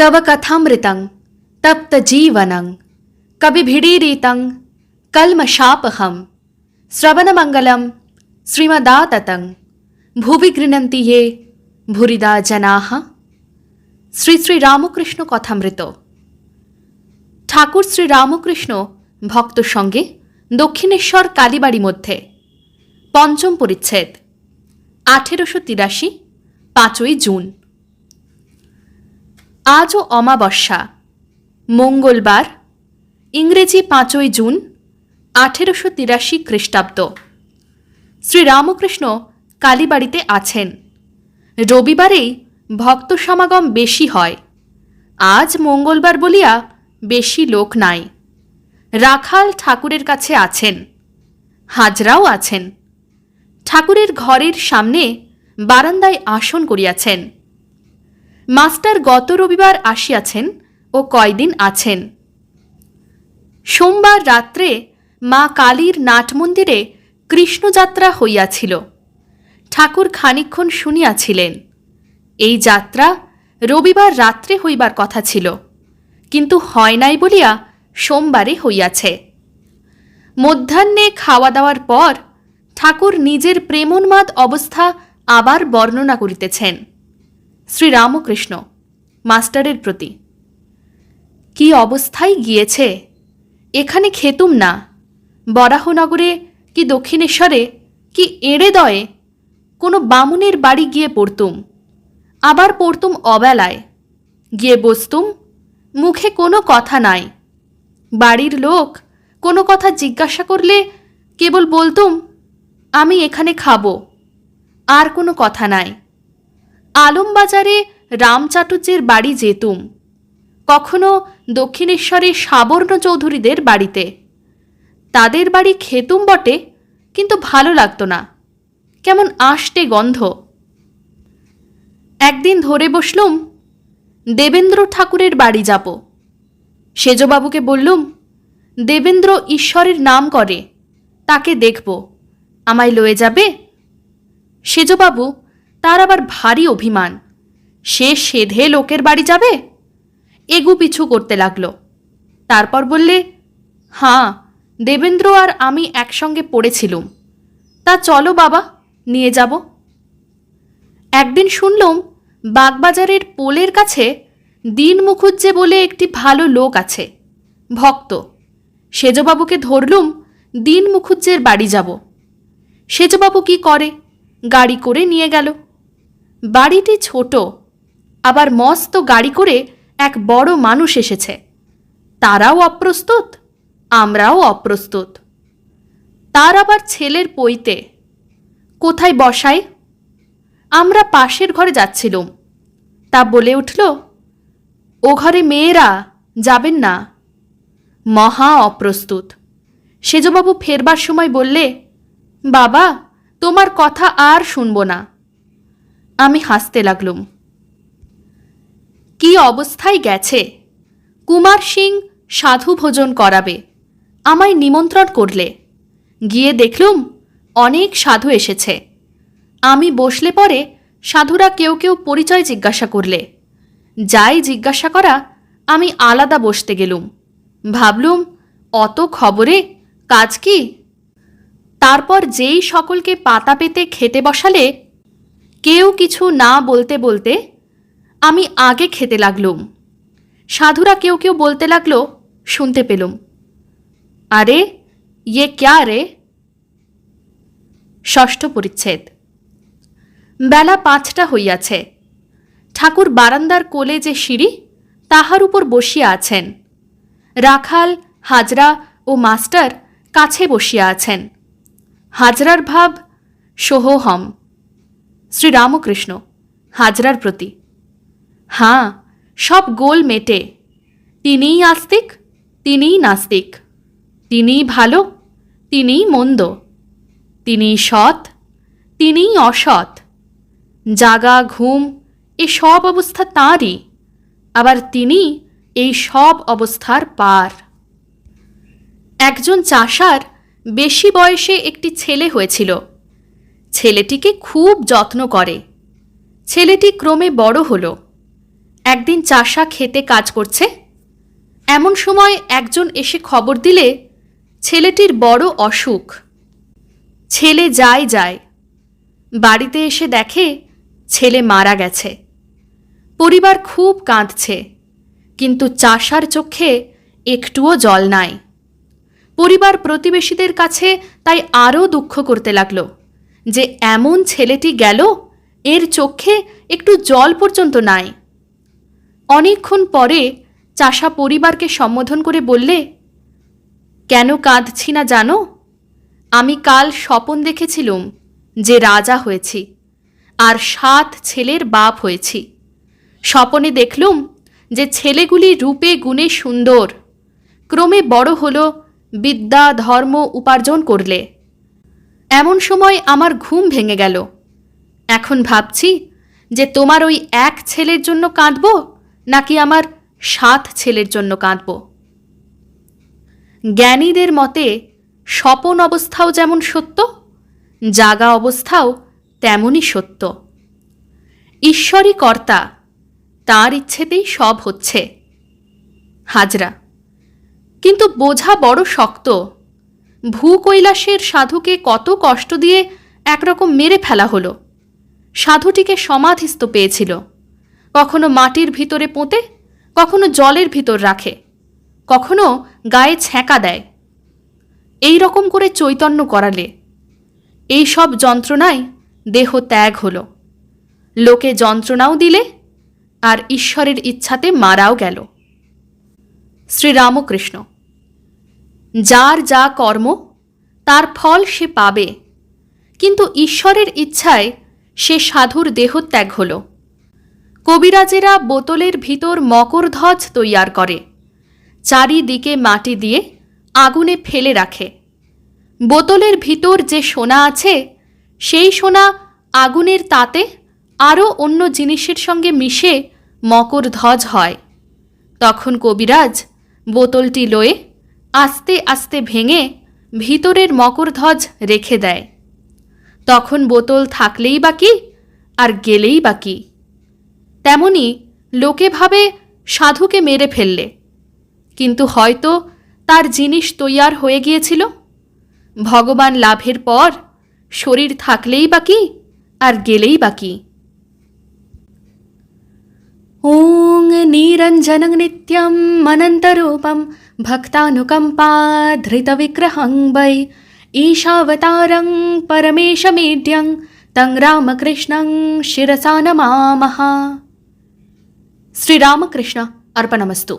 तव कथामृतं तप्तजीवनं कविभिडीरितं कल्मषापहं श्रवणमङ्गलं श्रीमदाततं ভুবি গৃণন্তি ইয়ে ভুরিদা জনাহ শ্রী শ্রী রামকৃষ্ণ কথামৃত ঠাকুর শ্রী রামকৃষ্ণ ভক্ত সঙ্গে দক্ষিণেশ্বর কালীবাড়ি মধ্যে পঞ্চম পরিচ্ছেদ আঠেরোশো তিরাশি পাঁচই জুন আজও অমাবস্যা। মঙ্গলবার, ইংরেজি পাঁচই জুন, আঠেরোশো তিরাশি খ্রিস্টাব্দ। শ্রীরামকৃষ্ণ কালীবাড়িতে আছেন। রবিবারেই ভক্ত সমাগম বেশি হয়। আজ মঙ্গলবার বলিয়া বেশি লোক নাই। রাখাল ঠাকুরের কাছে আছেন। হাজরাও আছেন। ঠাকুরের ঘরের সামনে বারান্দায় আসন করিয়াছেন। মাস্টার গত রবিবার আসিয়াছেন ও কয়দিন আছেন। সোমবার রাত্রে মা কালীর নাটমন্দিরে কৃষ্ণযাত্রা হইয়াছিল। ঠাকুর খানিক্ষণ শুনিয়াছিলেন। এই যাত্রা রবিবার রাত্রে হইবার কথা ছিল, কিন্তু হয় নাই বলিয়া সোমবারে হইয়াছে। মধ্যাহ্নে খাওয়া দাওয়ার পর ঠাকুর নিজের প্রেমোন্মাদ অবস্থা আবার বর্ণনা করিতেছেন। শ্রীরামকৃষ্ণ, মাস্টারের প্রতি। কি অবস্থায় গিয়েছে? এখানে খেতুম না। বরাহনগরে কি দক্ষিণেশ্বরে কি এড়ে দয়ে কোনো বামুনের বাড়ি গিয়ে পড়তুম। আবার পড়তুম অবেলায়। গিয়ে বসতুম, মুখে কোনো কথা নাই। বাড়ির লোক কোনো কথা জিজ্ঞাসা করলে কেবল বলতুম, আমি এখানে খাব। আর কোনো কথা নাই। আলমবাজারে রাম রামচাটুর্যের বাড়ি যেতুম। কখনো দক্ষিণেশ্বরে সাবর্ণ চৌধুরীদের বাড়িতে। তাদের বাড়ি খেতুম বটে, কিন্তু ভালো লাগতো না। কেমন আষ্টে গন্ধ। একদিন ধরে বসলুম, দেবেন্দ্র ঠাকুরের বাড়ি যাব। সেজবাবুকে বললুম, দেবেন্দ্র ঈশ্বরের নাম করে, তাকে দেখব, আমায় লয়ে যাবে? সেজবাবু তার আবার ভারী অভিমান। সে সেধে লোকের বাড়ি যাবে? এগু পিছু করতে লাগল। তারপর বললে, হাঁ, দেবেন্দ্র আর আমি একসঙ্গে পড়েছিলুম। তা চলো বাবা, নিয়ে যাব। একদিন শুনলুম, বাগবাজারের পোলের কাছে দিন মুখুজ্জে বলে একটি ভালো লোক আছে, ভক্ত। সেজবাবুকে ধরলুম, দিন মুখুজ্জের বাড়ি যাব। সেজবাবু কি করে? গাড়ি করে নিয়ে গেল। বাড়িটি ছোট, আবার মস্ত গাড়ি করে এক বড় মানুষ এসেছে। তারাও অপ্রস্তুত, আমরাও অপ্রস্তুত। তার আবার ছেলের পইতে কোথায় বসাই? আমরা পাশের ঘরে যাচ্ছিলুম। তা বলে উঠল, ও ঘরে মেয়েরা যাবেন না। মহা অপ্রস্তুত। সেজবাবু ফেরবার সময় বললে, বাবা, তোমার কথা আর শুনব না। আমি হাসতে লাগলুম। কি অবস্থায় গেছে? কুমার সিং সাধু ভোজন করাবে। আমায় নিমন্ত্রণ করলে। গিয়ে দেখলুম অনেক সাধু এসেছে। আমি বসলে পরে সাধুরা কেউ কেউ পরিচয় জিজ্ঞাসা করলে। যাই জিজ্ঞাসা করা, আমি আলাদা বসতে গেলুম। ভাবলুম, অত খবরে কাজ কি? তারপর যেই সকলকে পাতা পেতে খেতে বসালে কেউ কিছু না বলতে বলতে আমি আগে খেতে লাগলুম। সাধুরা কেউ কেউ বলতে লাগল, শুনতে পেলুম। আরে ইয়ে ক্যা রে? ষষ্ঠ পরিচ্ছেদ। বেলা পাঁচটা হইয়াছে। ঠাকুর বারান্দার কোলে যে সিঁড়ি, তাহার উপর বসিয়া আছেন। রাখাল, হাজরা ও মাস্টার কাছে বসিয়া আছেন। হাজরার ভাব সোহহম। শ্রীরামকৃষ্ণ, হাজরার প্রতি। হাঁ, সব গোল মেটে। তিনিই আস্তিক, তিনিই নাস্তিক। তিনিই ভালো, তিনিই মন্দ। তিনিই সৎ, তিনিই অসৎ। জাগা, ঘুম, এ সব অবস্থা তাঁরই। আবার তিনি এই সব অবস্থার পার। একজন চাষার বেশি বয়সে একটি ছেলে হয়েছিল। ছেলেটিকে খুব যত্ন করে। ছেলেটি ক্রমে বড় হলো। একদিন চাষা খেতে কাজ করছে। এমন সময় একজন এসে খবর দিলে, ছেলেটির বড় অসুখ। ছেলে যায় যায়। বাড়িতে এসে দেখে, ছেলে মারা গেছে। পরিবার খুব কাঁদছে। কিন্তু চাষার চোখে একটুও জল নাই। পরিবার প্রতিবেশীদের কাছে তাই আরও দুঃখ করতে লাগল। যে এমন ছেলেটি গেল, এর চোখে একটু জল পর্যন্ত নাই। অনেকক্ষণ পরে চাষা পরিবারকে সম্বোধন করে বললে, কেন কাঁদছি না জানো? আমি কাল স্বপন দেখেছিলুম যে রাজা হয়েছি, আর সাত ছেলের বাপ হয়েছি। স্বপনে দেখলুম যে ছেলেগুলি রূপে গুণে সুন্দর, ক্রমে বড় হল, বিদ্যা, ধর্ম উপার্জন করলে। এমন সময় আমার ঘুম ভেঙে গেল। এখন ভাবছি যে তোমার ওই এক ছেলের জন্য কাঁদব, নাকি আমার সাত ছেলের জন্য কাঁদব। জ্ঞানীদের মতে স্বপন অবস্থাও যেমন সত্য, জাগা অবস্থাও তেমনই সত্য। ঈশ্বরই কর্তা, তার ইচ্ছেতেই সব হচ্ছে। হাজরা, কিন্তু বোঝা বড় শক্ত। ভূকৈলাসের সাধুকে কত কষ্ট দিয়ে একরকম মেরে ফেলা হলো। সাধুটিকে সমাধিস্থ পেয়েছিল। কখনো মাটির ভিতরে পোঁতে, কখনো জলের ভিতর রাখে, কখনো গায়ে ছ্যাঁকা দেয়। এই রকম করে চৈতন্য করালে এই সব যন্ত্রণায় দেহ ত্যাগ হল। লোকে যন্ত্রণাও দিলে আর ঈশ্বরের ইচ্ছাতে মারাও গেল। শ্রীরামকৃষ্ণ যার যা কর্ম, তার ফল সে পাবে। কিন্তু ঈশ্বরের ইচ্ছায় সে সাধুর দেহত্যাগ হল। কবিরাজেরা বোতলের ভিতর মকরধ্বজ তৈয়ার করে। চারিদিকে মাটি দিয়ে আগুনে ফেলে রাখে। বোতলের ভিতর যে সোনা আছে, সেই সোনা আগুনের তাতে আরও অন্য জিনিসের সঙ্গে মিশে মকরধ্বজ হয়। তখন কবিরাজ বোতলটি লয়ে আস্তে আস্তে ভেঙে ভিতরের মকরধ্বজ রেখে দেয়। তখন বোতল থাকলেই বাকি আর গেলেই বাকি তেমনি লোকে ভাবে সাধুকে মেরে ফেললে। কিন্তু হয়তো তার জিনিস তৈয়ার হয়ে গিয়েছিল। ভগবান লাভের পর শরীর থাকলেই বাকি আর গেলেই বা কি। ॐ निरञ्जनं नित्यम् अनन्तरूपं भक्तानुकम्पाधृतविग्रहं वै ईशावतारं परमेशमेड्यं तं रामकृष्णं शिरसा नमामः श्रीरामकृष्ण अर्पणमस्तु